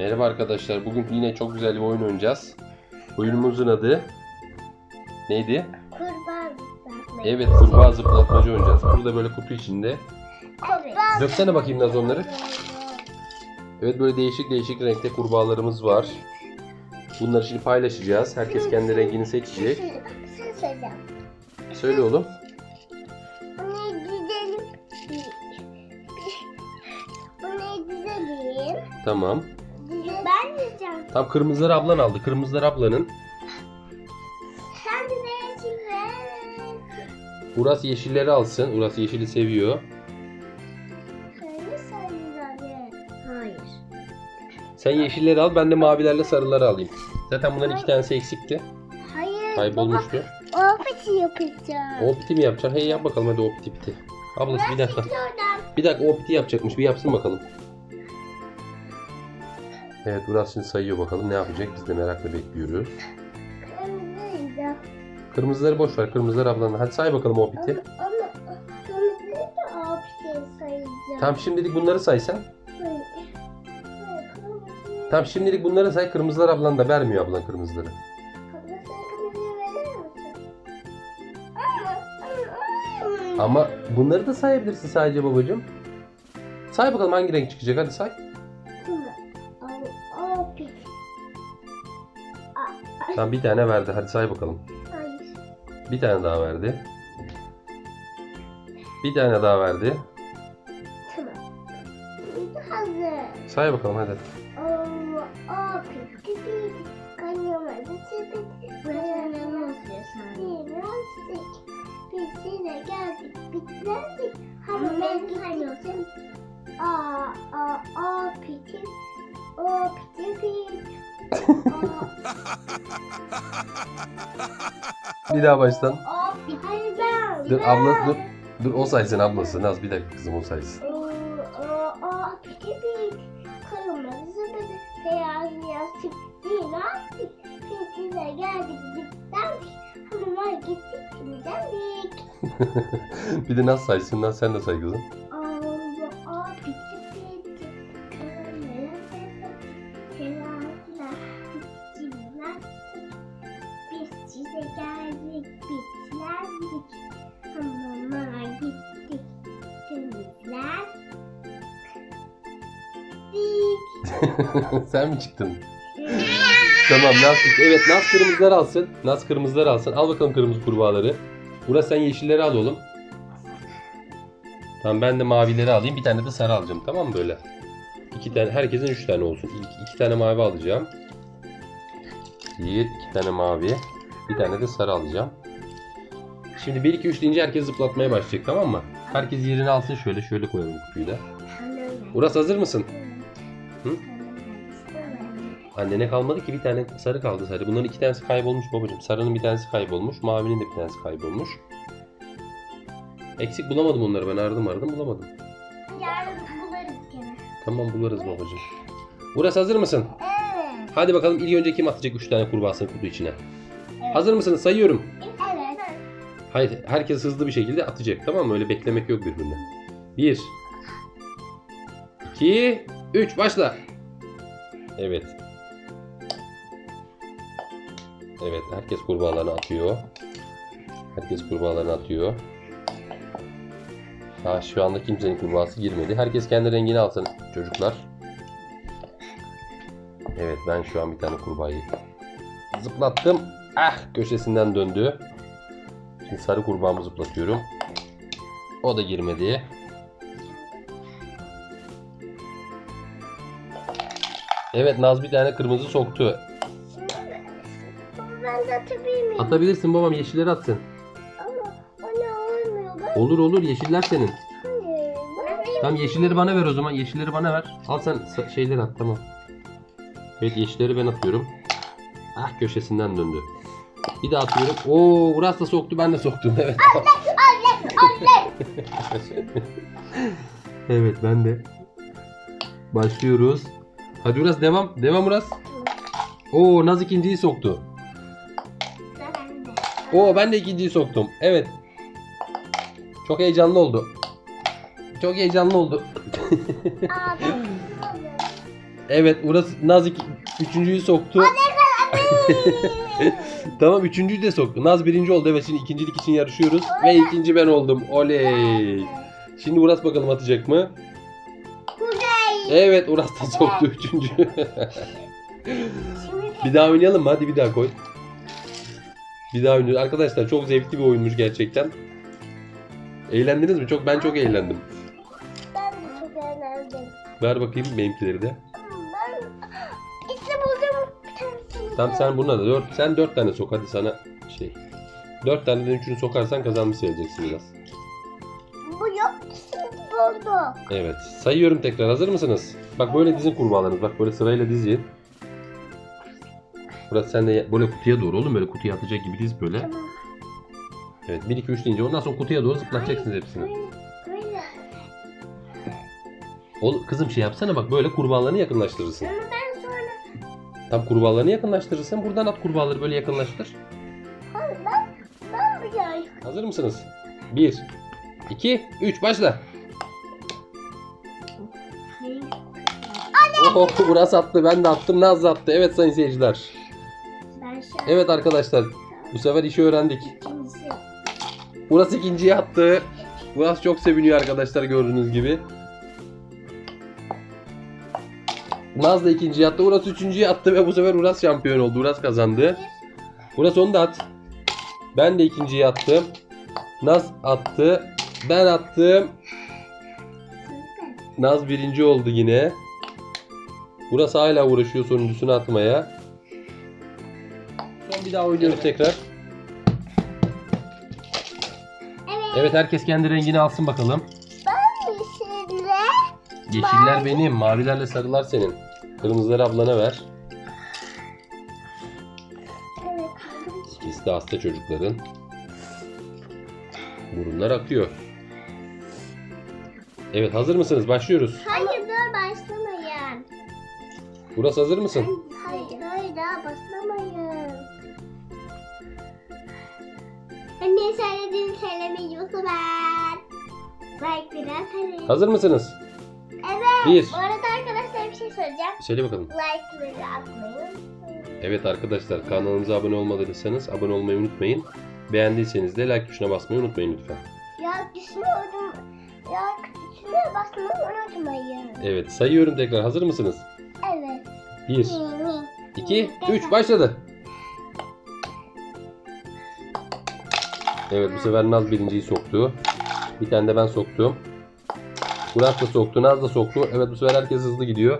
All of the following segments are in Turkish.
Merhaba arkadaşlar. Bugün yine çok güzel bir oyun oynayacağız. Oyunumuzun adı neydi? Zıplatma. Evet, kurbağa zıplatmacı oynayacağız. Burada böyle kutu içinde. Kurban Döksene bakayım Naz onları. Evet böyle değişik değişik renkte kurbağalarımız var. Bunları şimdi paylaşacağız. Herkes kendi rengini seçecek. Söyle oğlum. Tamam. Tam kırmızıları ablan aldı. Kırmızılar ablanın. Sen de yeşil ver. Uras yeşilleri alsın. Uras yeşili seviyor. Söyle sayıları. Hayır. Sen yeşilleri al. Ben de mavilerle sarıları alayım. Zaten bunların iki tanesi eksikti. Hayır. Kaybolmuştu. Baba, o piti yapacağım. O piti mi yapacaksın? Hey yap bakalım hadi o piti piti. Ablası bir dakika. Çekil oradan. Bir dakika o piti yapacakmış. Bir yapsın bakalım. Evet Uras şimdi sayıyor bakalım ne yapacak. Biz de merakla bekliyoruz. Kırmızıydı. Kırmızıları boş ver. Kırmızılar ablanın. Hadi say bakalım o piti. Ama, ama kırmızıyı da piti sayacağım. Tamam şimdilik bunları say sen. Hayır. Hayır, kırmızıyı- Tamam şimdilik bunları say. Kırmızılar ablan da vermiyor ablan kırmızıları. Kırmızıyı kırmızıyı verir misin? Ama bunları da sayabilirsin sadece babacığım. Say bakalım hangi renk çıkacak hadi say. Tamam bir tane verdi. Hadi say bakalım. Hayır. Bir tane daha verdi. Bir tane daha verdi. Tamam. Hazır. Say bakalım hadi. O piti. O piti piti. Bir daha baştan. Hayır ben. Dur abla dur. Dur o saysın ablası. Naz bir dakika kızım o saysın. Şimdi geldik. bir de Naz saysın. Naz sen de say kızım. sen mi çıktın? Tamam Naz Evet Naz kırmızıları alsın. Naz kırmızıları alsın. Al bakalım kırmızı kurbağaları. Burası sen yeşilleri al oğlum. Tamam ben de mavileri alayım. Bir tane de sarı alacağım. Tamam mı böyle? İki tane, herkesin üç tane olsun. İki, iki tane mavi alacağım. Bir, iki tane mavi. Bir tane de sarı alacağım. Şimdi 1 2 3 deyince herkes zıplatmaya başlayacak tamam mı? Herkes yerini alsın şöyle şöyle koyalım kutuyu da. Uras hazır mısın? Annene kalmadı ki bir tane sarı kaldı sarı. Bunların iki tanesi kaybolmuş babacığım. Sarının bir tanesi kaybolmuş. Mavinin de bir tanesi kaybolmuş. Eksik bulamadım onları ben aradım aradım bulamadım. Yarın bularız gene. Tamam buluruz babacığım. Uras hazır mısın? Evet. Hadi bakalım ilk önce kim atacak 3 tane kurbağasını kutu içine? Hazır mısınız? Sayıyorum. Evet. Hayır herkes hızlı bir şekilde atacak tamam mı? Öyle beklemek yok birbirine. 1 2 3 başla. Evet. Evet herkes kurbağalarını atıyor. Herkes kurbağalarını atıyor. Ha, şu anda kimsenin kurbağası girmedi. Herkes kendi rengini alsın çocuklar. Evet ben şu an bir tane kurbağayı zıplattım. Ah köşesinden döndü. Şimdi sarı kurbağamı zıplatıyorum. O da girmedi. Evet Naz bir tane kırmızı soktu. Ben de atabilir miyim? Atabilirsin babam yeşilleri atsın. Ama ne olmuyor ben? Olur olur yeşiller senin. Hayır. Tamam yeşilleri bana ver o zaman. Yeşilleri bana ver. Al sen şeyleri at tamam. Evet yeşilleri ben atıyorum. Ah köşesinden döndü. Bir daha atıyorum. Oo Uras da soktu ben de soktum. Evet. evet ben de. Başlıyoruz. Hadi Uras devam. Devam Uras. Oo Naz ikinciyi soktu. Oo ben de ikinciyi soktum. Evet. Çok heyecanlı oldu. Çok heyecanlı oldu. Aa, ben Evet Uras Naz iki, üçüncüyü soktu. tamam üçüncüyü de soktu. Naz birinci oldu. Evet şimdi ikincilik için yarışıyoruz. Ve ikinci ben oldum. Oley. Şimdi Uras bakalım atacak mı? Kuzey. Evet Uras da soktu üçüncü. Bir daha oynayalım mı? Hadi bir daha koy. Bir daha oynuyoruz. Arkadaşlar çok zevkli bir oyunmuş gerçekten. Eğlendiniz mi? Çok ben çok eğlendim. ben de çok eğlendim. Ver bakayım benimkileri de. Ben işte buldum bir tanesini. Tamam sen buna da dört, sen dört tane sok hadi sana şey. Dört taneden üçünü sokarsan kazanmış sayılacaksın biraz. Bu yok şimdi buldu. Evet. Sayıyorum tekrar. Hazır mısınız? Bak böyle dizin kurbağalarınız. Bak böyle sırayla dizin. Burası sen de böyle kutuya doğru oğlum. Böyle kutuya atacak gibi diz böyle. Tamam. Evet 1 2 3 deyince ondan sonra kutuya doğru zıplatacaksınız hepsini. Oğlum kızım şey yapsana bak böyle kurbağalarını yakınlaştırırsın. Ama ben sonra Tam kurbağalarını yakınlaştırırsın. Buradan at kurbağaları böyle yakınlaştır. Hayır, ben ben yapacağım. Hazır mısınız? 1 2 3 başla. Oh, burası attı. Ben de attım. Naz attı. Evet sayın seyirciler. Şu Evet arkadaşlar. Bu sefer işi öğrendik. ikincisi. Burası ikinciye attı. Burası çok seviniyor arkadaşlar gördüğünüz gibi. Naz da ikinciye attı. Uras üçüncüye attı ve bu sefer Uras şampiyon oldu. Uras kazandı. Uras onu da at. Ben de ikinciye attım. Naz attı. Ben attım. Naz birinci oldu yine. Uras hala uğraşıyor sonuncusunu atmaya. Bir daha oynuyoruz tekrar. Evet. Evet herkes kendi rengini alsın bakalım. Ben yeşille. Yeşiller benim, mavilerle sarılar senin. Kırmızıları ablana ver. Evet. İkisi de hasta çocukların. Burunlar akıyor. Evet hazır mısınız? Başlıyoruz. Hayır dur başlamayın. Burası hazır mısın? Hayır hayır daha başlamayın. Anne söylediğini söylemeyi ben. Like bir atarım. Hazır mısınız? Evet. Bir. Bu arada arkadaşlar bir şey söyleyeceğim. Söyle bakalım. Like'ları atmayı unutmayın. Evet arkadaşlar kanalımıza abone olmadıysanız abone olmayı unutmayın. Beğendiyseniz de like tuşuna basmayı unutmayın lütfen. Ya düşünüyorum. Ya düşünüyor basmayı unutmayın. Evet sayıyorum tekrar. Hazır mısınız? Evet. 1, 2, 3 başladı. Evet bu sefer Naz birinciyi soktu. Bir tane de ben soktum. Burak da soktu, Naz da soktu. Evet bu sefer herkes hızlı gidiyor.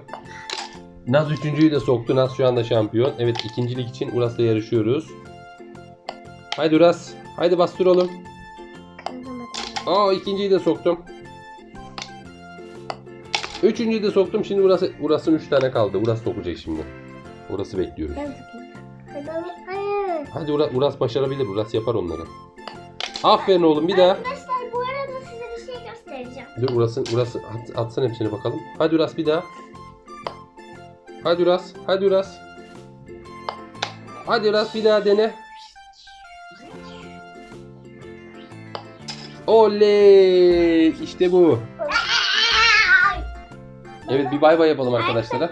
Naz üçüncüyü de soktu. Naz şu anda şampiyon. Evet ikincilik için Uras'la yarışıyoruz. Haydi Uras. Haydi bastır oğlum. Aa ikinciyi de soktum. Üçüncüyü de soktum. Şimdi Uras, Uras'ın üç tane kaldı. Uras sokacak şimdi. Uras'ı bekliyoruz. Ben sıkayım. Hayır. Hayır. Hadi Uras, Uras başarabilir. Uras yapar onları. Aferin oğlum bir daha. Arkadaşlar bu arada size bir şey göstereceğim. Dur Uras'ın Uras at, atsın hepsini bakalım. Hadi Uras bir daha. Hadi Uras. Hadi Uras. Hadi Uras bir daha dene. Oley! İşte bu. Evet bir bay bay yapalım arkadaşlara.